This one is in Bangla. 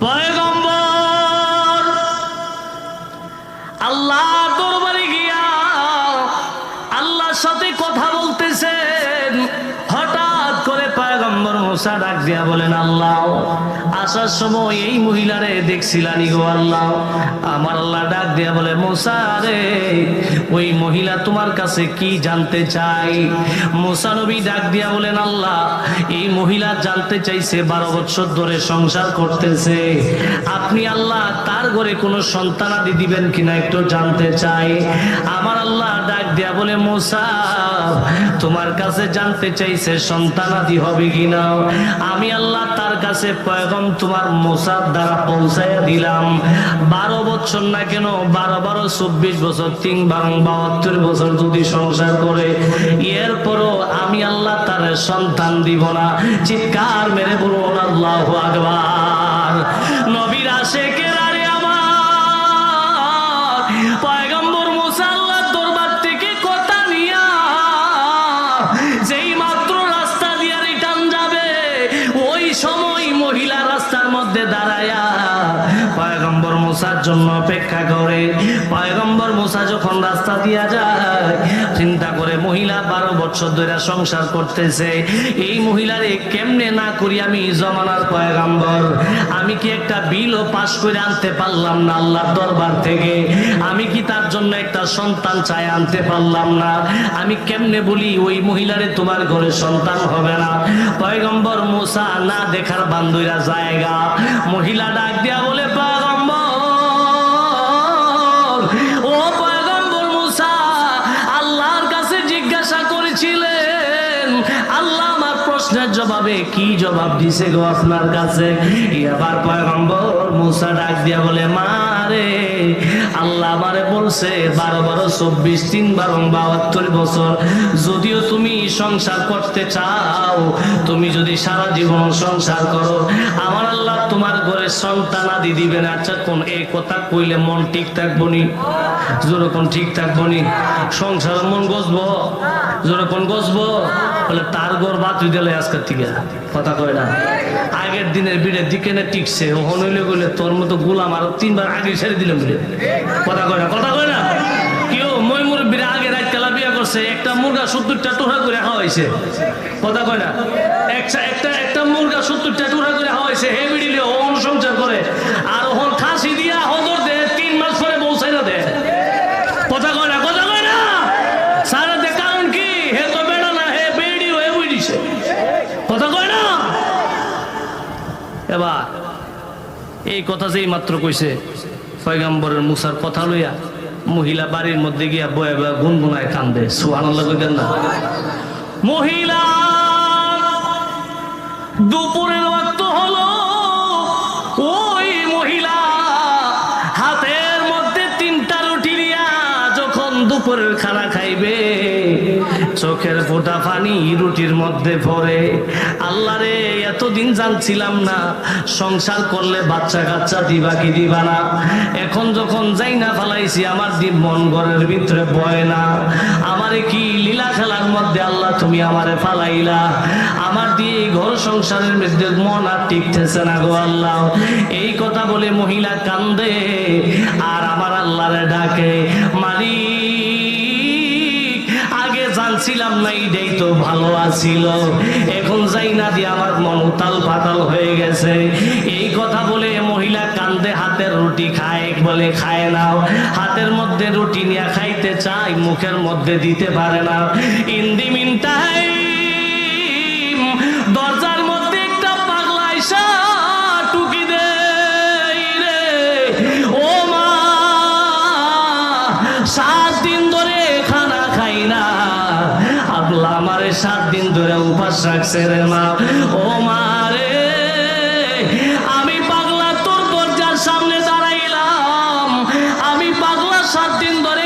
পয়গম্বর মোসা ডাক দিয়া বলেন, আল্লাহ, আসার সময় এই মহিলারে দেখছিলানি গো আল্লাহ। আমার আল্লাহ ডাক দিয়া বলে, মোসা রে, ওই মহিলা তোমার কাছে কি জানতে চাই? মোসা ডাক দিয়া বলেন, আল্লাহ, এই মহিলা জানতে চাইছে বারো বছর ধরে সংসার করতেছে। আপনি আল্লাহ তার ঘরে কোনো সন্তানাদি দিবেন কিনা একটু জানতে চাই? আমার আল্লাহ ডাক দিয়া বলে, মোসা তোমার কাছে জানতে চাইছে সন্তানাদি হবে কিনা? আমি আল্লাহ তার কাছে পয়গম তোমার মোসার দ্বারা পৌঁছাইয়া দিলাম। বারো বছর না কেন, বারো বারো, চব্বিশ বছর, তিন, বারং বাহাত্তর বছর যদি সংসার করে, এরপরও আমি আল্লাহ তার সন্তান দিব না। চিৎকার মেরে বলুন, আল্লাহ আকবার। যেই মাত্র রাস্তা দিয়ে রিটার্ন যাবে ওই সময় মহিলা রাস্তার মধ্যে দাঁড়ায়া পয়গম্বর মুসার জন্য অপেক্ষা করে। পয়গম্বর মুসা যখন রাস্তা দিয়া যায়, চিন্তা করে মহিলা বারো বছর ধরে সংসার করতেছে। এই মহিলারে কেমনে না করি আমি জমানার পয়গম্বর? আমি কি একটা বিলও পাশ করে আনতে পারলাম না আল্লাহর দরবার থেকে? আমি কি তার জন্য একটা সন্তান চাই আনতে পারলাম না? আমি কেমনে বলি ওই মহিলারে তোমার ঘরে সন্তান হবে না? পয়গম্বর মুসা না দেখার বান্ধবীরা জায়গা। মহিলা জবাবে? কি জবাব দিছে গো আপনার কাছে? এবার পয়গম্বর মুসা ডাক দিয়া বলে মারে আল্লাহ বলছে, বারো বারো চব্বিশ, তিন বাহাত্তর বছর। যদিও তুমি সংসার করতে চাও, তুমি যদি সারা জীবন সংসার করো, আমার আল্লাহ তোমার ঘরে সন্তানাদি দিবেন। আচ্ছা কোন এই কথা কইলে মন ঠিক থাকব নি? যেরকম ঠিক থাকব নি সংসার মন গসবো যেরকম গসবো বলে তার ঘর বাতুই দিলে আজকের থেকে। কথা কয় না। আগের দিনের বিড়ের দিকে না টিকছে, ওখানে হইলে গেলে তোর মতো গুলাম আরও তিনবার আগে ছেড়ে দিলাম বিড়ে কথা কয় না, কথা কয় না। কেউ মই মুরব্বীরা আগে রাত কেলা বিয়া করছে, একটা মুরগা সত্তরটা টুকরা করে খাওয়াইছে। কথা কয় না। একটা একটা একটা মুরগা সত্তরটা টুকরা করে খাওয়াইছে, হে বিড়িলে ওহন সংসার করে আর ওহন খাসি দিয়া হদর দে তিন মাস পরে পৌঁছাই না দে কথা কয় না কথা কয় না সারা দে কারণ কি হে তো বেড়া না হে বেড়ি হয়ে বুঝিছে কথা কয় না এবার, এই কথা যেই মাত্র কইছে, পয়গাম্বরের মুসার কথা লইয়া মহিলা বাড়ির মধ্যে গিয়া বয়ে বয়ে গুনগুনায় কান্দে। সুহানাল্লাহ কইতেন না? মহিলা, দুপুরের চোখের ফোঁটা পানি রুটির মধ্যে পড়ে আল্লাহ রে এতদিন জানছিলাম না, সংসার করলে বাচ্চা কাচ্চা দিবা কি দিবা না। এখন যখন যাই না ফালাইছি, আমার দিন মন ঘরের ভিতরে বয় না। আমারে কি লীলা খেলার মধ্যে আল্লাহ তুমি আমারে ফালাইলা? আমার দিয়ে ঘর সংসারের মধ্যে মন আর টিকতেছে না গো আল্লাহ। এই কথা বলে মহিলা কান্দে, আর আমার আল্লাহরে ডাকে, মালিক জানছিলাম না, এইটাই তো ভালো আছিল। এখন যাই না দিয়ে আমার মন উতাল পাতাল হয়ে গেছে। এই কথা বলে মহিলা কান্দে, হাতের রুটি খায়, বলে, খায় না। হাতের মধ্যে রুটি নিয়ে খাইতে চাই মুখের মধ্যে দিতে পারে না। ইন্দিমিন্তাই দরজা সাত দিন ধরে উপাস রাখছে রে মা। ও মা রে, আমি পাগলা তোর দরজার সামনে দাঁড়াইলাম। আমি পাগলা সাত দিন ধরে